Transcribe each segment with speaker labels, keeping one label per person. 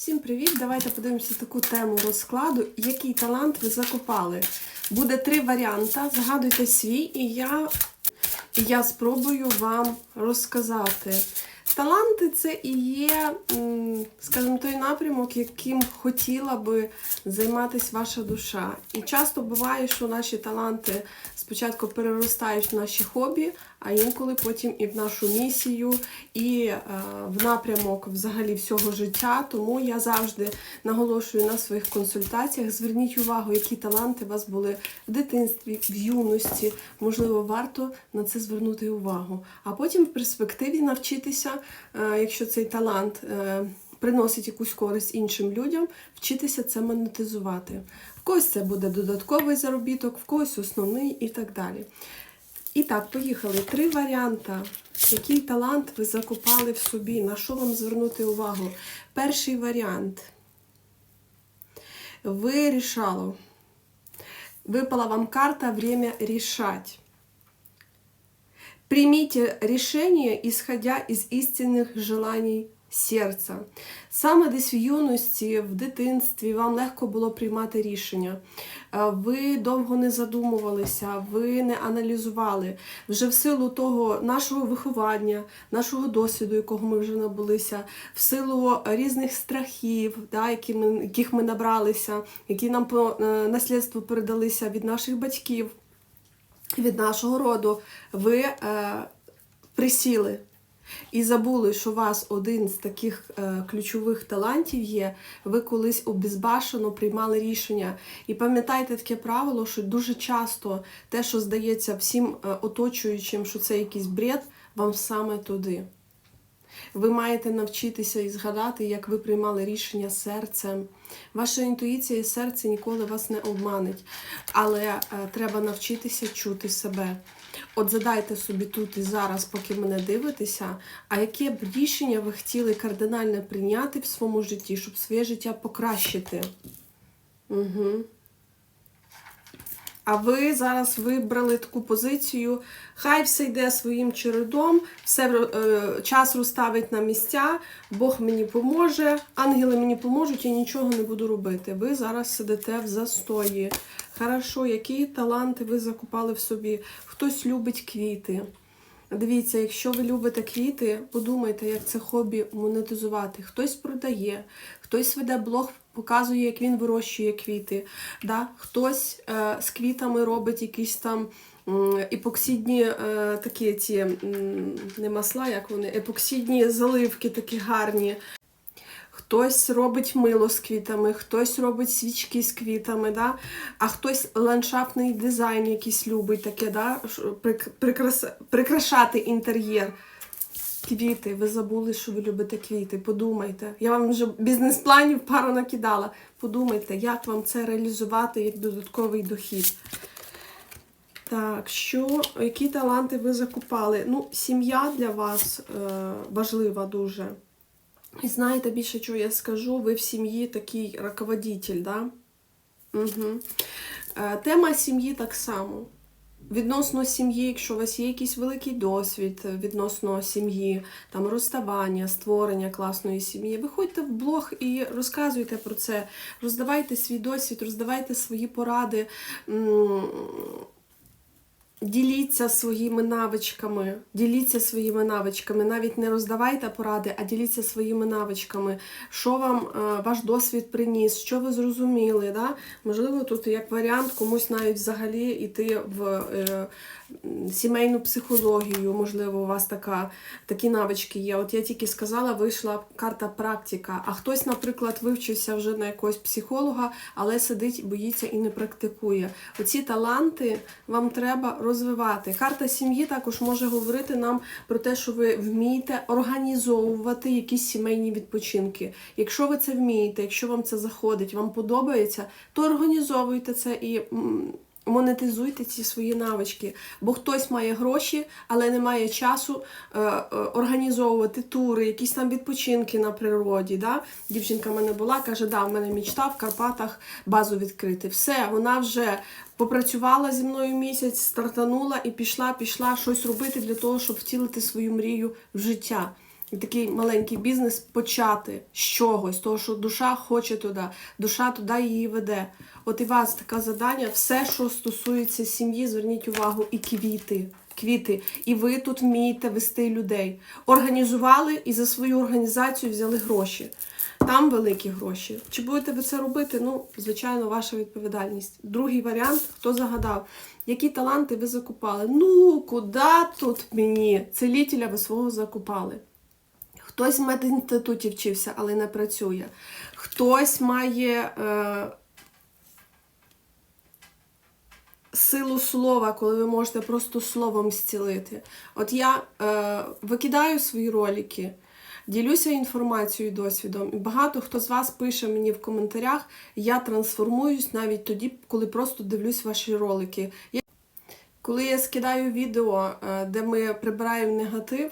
Speaker 1: Всім привіт! Давайте подивимося таку тему розкладу. Який талант ви закопали? Буде три варіанти. Згадуйте свій, і я, і я спробую вам розказати. Таланти це і є, скажімо, той напрямок, яким хотіла би займатися ваша душа. І часто буває, що наші таланти спочатку переростають в наші хобі, а інколи потім і в нашу місію, і е, в напрямок взагалі всього життя. Тому я завжди наголошую на своїх консультаціях. Зверніть увагу, які таланти у вас були в дитинстві, в юності. Можливо, варто на це звернути увагу. А потім в перспективі навчитися, якщо цей талант. е, Приносить якусь користь іншим людям, вчитися це монетизувати. В когось це буде додатковий заробіток, в когось основний і так далі. І так, поїхали. Три варіанти. Який талант ви закопали в собі? На що вам звернути увагу? Перший варіант. Ви рішало. Випала вам карта «Время решать». Примите решение, исходя із істинних желаний серця. Саме десь в юності, в дитинстві вам легко було приймати рішення. Е, Ви довго не задумувалися, ви не аналізували. Вже в силу того нашого виховання, нашого досвіду, якого ми вже набулися, в силу різних страхів, да, які ми, яких ми набралися, які нам по е, наслідству передалися від наших батьків від нашого роду, ви е, присіли і забули, що у вас один з таких е, ключових талантів є, ви колись обезбашено приймали рішення. І пам'ятайте таке правило, що дуже часто те, що здається всім е, оточуючим, що це якийсь бред, вам саме туди. Ви маєте навчитися і згадати, як ви приймали рішення серцем. Ваша інтуїція і серце ніколи вас не обманить, але е, треба навчитися чути себе. От задайте собі тут і зараз, поки мене дивитеся, а яке б рішення ви хотіли кардинально прийняти в своєму житті, щоб своє життя покращити? Угу. А ви зараз вибрали таку позицію, хай все йде своїм чередом, все е, час розставить на місця, Бог мені поможе, ангели мені поможуть, я нічого не буду робити. Ви зараз сидите в застої. Хорошо, які таланти ви закупали в собі? Хтось любить квіти. Дивіться, якщо ви любите квіти, подумайте, як це хобі монетизувати. Хтось продає, хтось веде блог, показує, як він вирощує квіти. Да? Хтось е, з квітами робить якісь там епоксидні е, такі ці не масла, як вони, епоксидні заливки такі гарні. Хтось робить мило з квітами, хтось робить свічки з квітами, да? а хтось ландшафтний дизайн якийсь любить таке, да? прикрас... прикрашати інтер'єр. Квіти, ви забули, що ви любите квіти. Подумайте. Я вам вже бізнес-планів пару накидала. Подумайте, як вам це реалізувати як додатковий дохід. Так, що, які таланти ви закупали? Ну, сім'я для вас е, важлива дуже. І знаєте, більше чого я скажу, ви в сім'ї такий руководитель, да? Угу. Е, тема сім'ї так само. Відносно сім'ї, якщо у вас є якийсь великий досвід відносно сім'ї, там розставання, створення класної сім'ї, виходьте в блог і розказуйте про це, роздавайте свій досвід, роздавайте свої поради. Діліться своїми навичками, діліться своїми навичками. Навіть не роздавайте поради, а діліться своїми навичками. Що вам е, ваш досвід приніс, що ви зрозуміли. Да? Можливо, тут як варіант комусь навіть взагалі йти в е, сімейну психологію. Можливо, у вас така, такі навички є. От я тільки сказала, вийшла карта практика. А хтось, наприклад, вивчився вже на якогось психолога, але сидить, боїться і не практикує. Оці таланти вам треба розвивати. Карта сім'ї також може говорити нам про те, що ви вмієте організовувати якісь сімейні відпочинки. Якщо ви це вмієте, якщо вам це заходить, вам подобається, то організовуйте це і. Монетизуйте ці свої навички, бо хтось має гроші, але не має часу е, е, організовувати тури, якісь там відпочинки на природі. Да? Дівчинка в мене була, каже, да, в мене мічта в Карпатах базу відкрити. Все, вона вже попрацювала зі мною місяць, стартанула і пішла, пішла щось робити для того, щоб втілити свою мрію в життя. Такий маленький бізнес почати з чогось, того, що душа хоче туди, душа туди її веде. От і вас таке завдання, все, що стосується сім'ї, зверніть увагу, і квіти. Квіти, і ви тут вмієте вести людей. Організували і за свою організацію взяли гроші. Там великі гроші. Чи будете ви це робити? Ну, звичайно, ваша відповідальність. Другий варіант, хто загадав, які таланти ви закупали? Ну, куди тут мені? Целітеля ви свого закупали. Хтось в медінституті вчився, але не працює. Хтось має е, силу слова, коли ви можете просто словом зцілити. От я е, викидаю свої ролики, ділюся інформацією, досвідом. І багато хто з вас пише мені в коментарях, я трансформуюсь навіть тоді, коли просто дивлюсь ваші ролики. Коли я скидаю відео, е, де ми прибираємо негатив,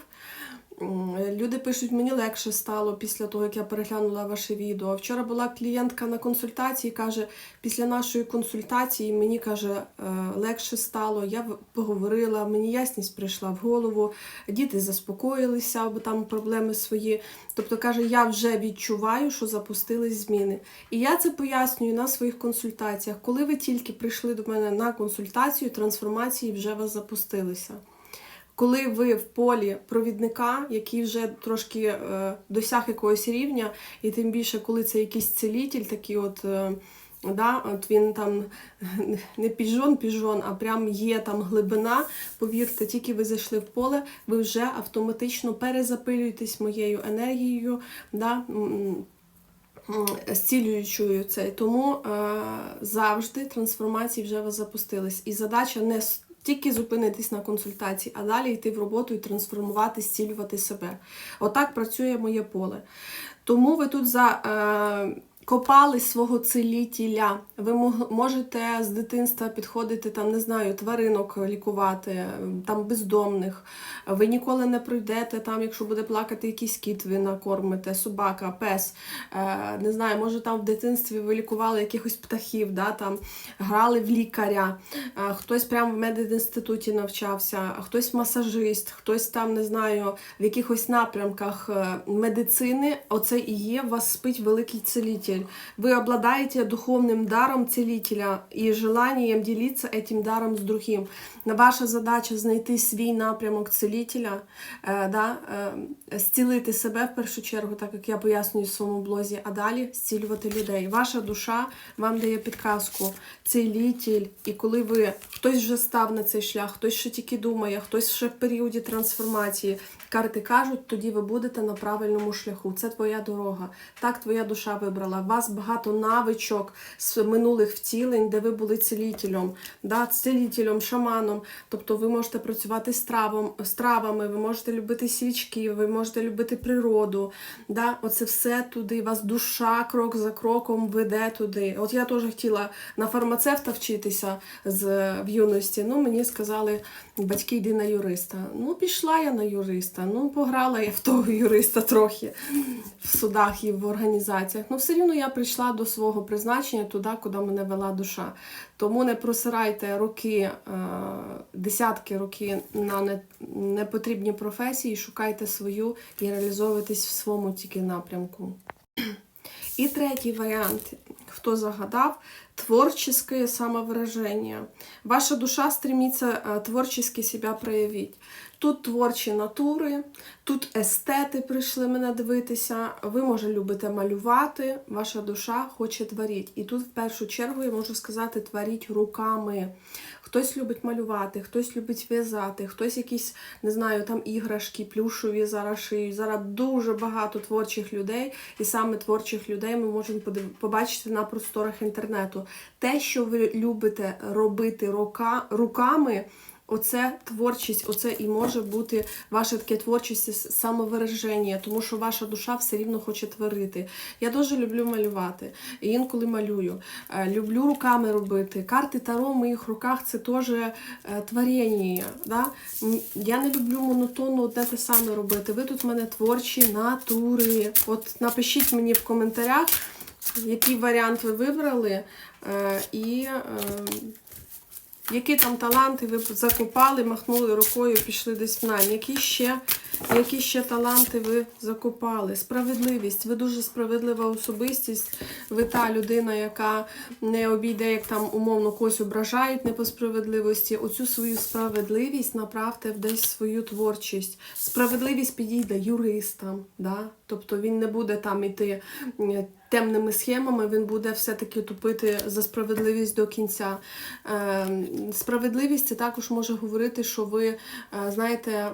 Speaker 1: люди пишуть, мені легше стало після того, як я переглянула ваше відео. Вчора була клієнтка на консультації, каже, після нашої консультації мені каже, е, легше стало. Я поговорила, мені ясність прийшла в голову, діти заспокоїлися, бо там проблеми свої. Тобто каже, я вже відчуваю, що запустились зміни. І я це пояснюю на своїх консультаціях. Коли ви тільки прийшли до мене на консультацію, трансформації вже вас запустилися. Коли ви в полі провідника, який вже трошки е, досяг якогось рівня, і тим більше, коли це якийсь цілитель, такий от. Е, Да, от він там не піжон, піжон, а прям є там глибина. Повірте, тільки ви зайшли в поле, ви вже автоматично перезапилюєтесь моєю енергією, да, зцілюючою це. Тому е, завжди трансформації вже у вас запустились. І задача не тільки зупинитись на консультації, а далі йти в роботу і трансформувати, зцілювати себе. Отак працює моє поле. Тому ви тут за. Е, Копали свого целітіля. Ви можете з дитинства підходити там, не знаю, тваринок лікувати, там бездомних. Ви ніколи не пройдете там, якщо буде плакати якийсь кіт, ви накормите, собака, пес. Е, не знаю, може там в дитинстві ви лікували якихось птахів, да, там грали в лікаря. Е, хтось прямо в медінституті навчався, хтось масажист, хтось там, не знаю, в якихось напрямках е, медицини. Оце і є, у вас спить великий целитель. Вы обладаете духовным даром целителя и желанием делиться этим даром с другим. Ваша задача знайти свій напрямок целителя, е, да, е, зцілити себе в першу чергу, так як я пояснюю в своєму блозі, а далі зцілювати людей. Ваша душа вам дає підказку, целитель. І коли ви хтось вже став на цей шлях, хтось ще тільки думає, хтось ще в періоді трансформації. Карти кажуть, тоді ви будете на правильному шляху. Це твоя дорога. Так твоя душа вибрала. У вас багато навичок з минулих втілень, де ви були цілітелем, да, цілітелем, шаманом. Тобто ви можете працювати з, травом, з травами, ви можете любити свічки, ви можете любити природу. Да? Оце все туди. Вас душа крок за кроком веде туди. От я теж хотіла на фармацевта вчитися з, в юності. Ну, мені сказали, батьки, йди на юриста. Ну, пішла я на юриста. Ну, пограла я в того юриста трохи в судах і в організаціях. Ну, все рівно я прийшла до свого призначення туди, куди мене вела душа. Тому не просирайте роки, е, десятки років на непотрібні професії, шукайте свою і реалізовуйтесь в своєму тільки напрямку. І третій варіант, хто загадав, творческое самовыражение. Ваша душа стремится э, творчески себя проявить. Тут творчі натури, тут естети прийшли мене дивитися. Ви, може, любите малювати, ваша душа хоче творити. І тут, в першу чергу, я можу сказати, творіть руками. Хтось любить малювати, хтось любить в'язати, хтось якісь, не знаю, там іграшки, плюшові зараз шиють. Зараз дуже багато творчих людей, і саме творчих людей ми можемо побачити на просторах інтернету. Те, що ви любите робити рука, руками. Оце творчість, оце і може бути ваша таке творчість самовираження, тому що ваша душа все рівно хоче творити. Я дуже люблю малювати. І інколи малюю. Е, Люблю руками робити. Карти Таро в моїх руках це теж е, творення. Да? Я не люблю монотонно одне те саме робити. Ви тут в мене творчі натури. От напишіть мені в коментарях, який варіант ви вибрали. е, І е, які там таланти ви закопали, махнули рукою, пішли десь в найм. Які ще Які ще таланти ви закопали? Справедливість. Ви дуже справедлива особистість. Ви та людина, яка не обійде, як там умовно когось ображають не по справедливості. Оцю свою справедливість направте в десь свою творчість. Справедливість підійде юристам. Да? Тобто він не буде там іти м, темними схемами, він буде все-таки тупити за справедливість до кінця. Е, Справедливість це також може говорити, що ви, е, знаєте, е,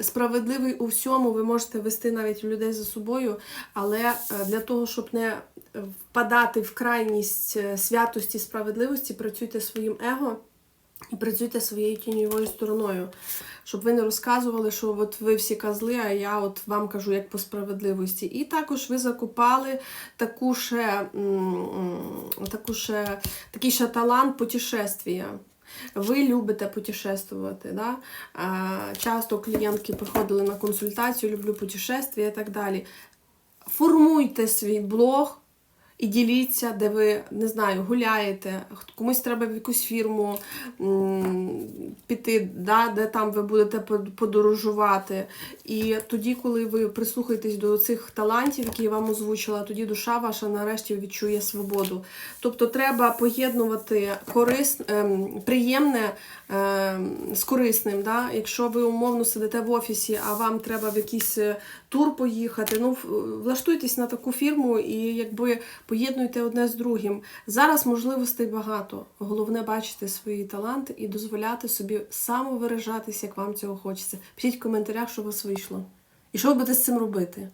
Speaker 1: справедливий у всьому, ви можете вести навіть людей за собою, але е, для того, щоб не впадати в крайність святості справедливості, працюйте своїм его. І працюйте своєю тіньовою стороною, щоб ви не розказували, що от ви всі козли, а я от вам кажу як по справедливості. І також ви закупали таку ще, таку ще, такий ще талант путешествія. Ви любите путешествувати. Да? Часто клієнтки приходили на консультацію, люблю путешествия і так далі. Формуйте свій блог. І діліться, де ви не знаю, гуляєте, комусь треба в якусь фірму піти, да, де там ви будете подорожувати. І тоді, коли ви прислухаєтесь до цих талантів, які я вам озвучила, тоді душа ваша нарешті відчує свободу. Тобто треба поєднувати корис, ем, приємне ем, з корисним. Да? Якщо ви умовно сидите в офісі, а вам треба в якийсь е, тур поїхати, ну влаштуйтесь на таку фірму і якби поєднуйте одне з другим. Зараз можливостей багато. Головне бачити свої таланти і дозволяти собі самовиражатись, як вам цього хочеться. Пишіть в коментарях, що у вас вийшло. І що ви будете з цим робити.